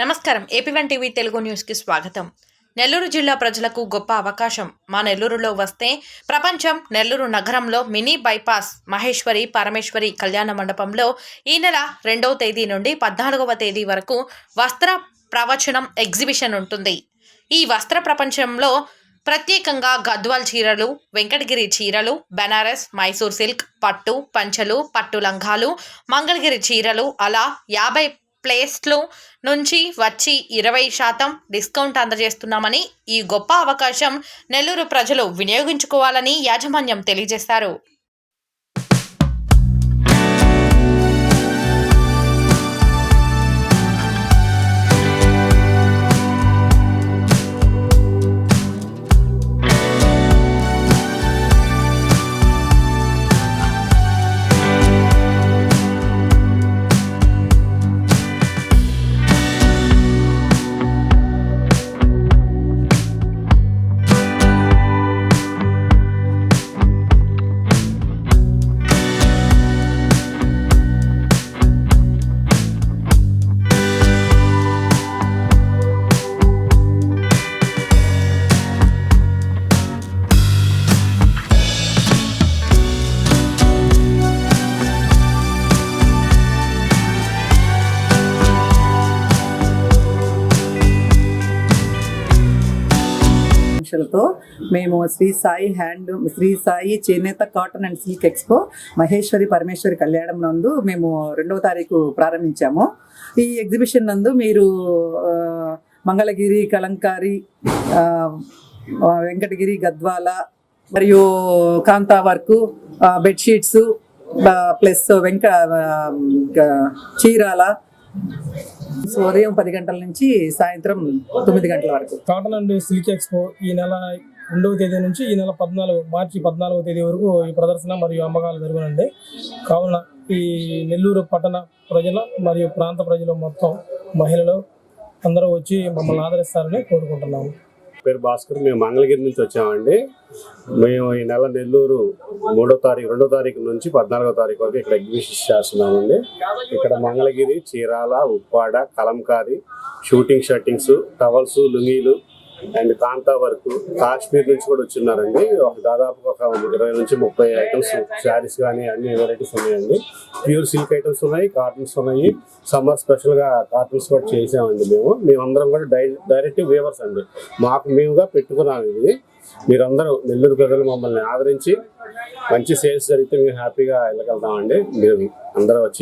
నమస్కారం. AP one TV Telugu న్యూస్కి స్వాగతం. నెల్లూరు జిల్లా ప్రజలకు గొప్ప అవకాశం. మా నెల్లూరులో వస్తే ప్రపంచం నెల్లూరు నగరంలో మినీ బైపాస్ మహేశ్వరి పరమేశ్వరి కళ్యాణ మండపంలో ఈ నెల రెండవ తేదీ నుండి పద్నాలుగవ తేదీ వరకు వస్త్ర ప్రవచనం ఎగ్జిబిషన్ ఉంటుంది. ఈ వస్త్ర ప్రపంచంలో ప్రత్యేకంగా గద్వాల్ చీరలు వెంకటగిరి చీరలు బెనారస్ మైసూర్ సిల్క్ పట్టు పంచలు పట్టు లంగాలు మంగళగిరి చీరలు అలా యాభై ప్లేస్లు నుంచి వచ్చి ఇరవై శాతం డిస్కౌంట్ అందజేస్తున్నామని ఈ గొప్ప అవకాశం నెల్లూరు ప్రజలు వినియోగించుకోవాలని యాజమాన్యం తెలియజేశారు. ఆకాంక్షలతో మేము శ్రీ సాయి హ్యాండ్ శ్రీ సాయి చేనేత cotton and silk expo Maheshwari Parameshwari కళ్యాణం నందు మేము రెండవ తారీఖు ప్రారంభించాము. ఈ ఎగ్జిబిషన్ నందు మీరు మంగళగిరి కలంకారి వెంకటగిరి గద్వాల మరియు కాంతా వర్క్ బెడ్షీట్స్ ప్లస్ వెంక చీరాల ఉదయం పది గంటల నుంచి సాయంత్రం తొమ్మిది గంటల వరకు. కాటన్ అండ్ సిల్క్ ఎక్స్పో ఈ నెల రెండవ తేదీ నుంచి ఈ నెల పద్నాలుగు మార్చి పద్నాలుగవ తేదీ వరకు ఈ ప్రదర్శన మరియు అమ్మకాలు జరుగునండి కావున ఈ నెల్లూరు పట్టణ ప్రజలు మరియు ప్రాంత ప్రజలు మొత్తం మహిళలు అందరూ వచ్చి మమ్మల్ని ఆదరిస్తారని కోరుకుంటున్నాము. పేరు భాస్కర్ మేము మంగళగిరి నుంచి వచ్చామండి. మేము ఈ నెల నెల్లూరు మూడో తారీఖు రెండో తారీఖు నుంచి పద్నాలుగో తారీఖు వరకు ఇక్కడ ఎగ్జిబిషన్ చేస్తున్నామండి. ఇక్కడ Mangalagiri Chirala Uppada kalamkari suiting shirtings towels లుంగీలు and Kanta work Kashmir నుంచి కూడా వచ్చిన్నారండి ఒక దాదాపు ఒక ఇరవై నుంచి ముప్పై ఐటమ్స్ శారీస్ కానీ అన్ని వెరైటీస్ ఉన్నాయండి. ప్యూర్ సిల్క్ ఐటమ్స్ ఉన్నాయి కాటన్స్ ఉన్నాయి. సమ్మర్ స్పెషల్గా కాటన్స్ కూడా చేసామండి మేము. మేమందరం కూడా డై డైరెక్ట్ వేవర్స్ అండి. మాకు మేముగా పెట్టుకున్నాం ఇది. మీరందరూ నెల్లూరు ప్రజలు మమ్మల్ని ఆదరించి మంచి సేల్స్ జరిగితే మేము హ్యాపీగా వెళ్ళగలుగుతామండి. మీరు అందరూ వచ్చి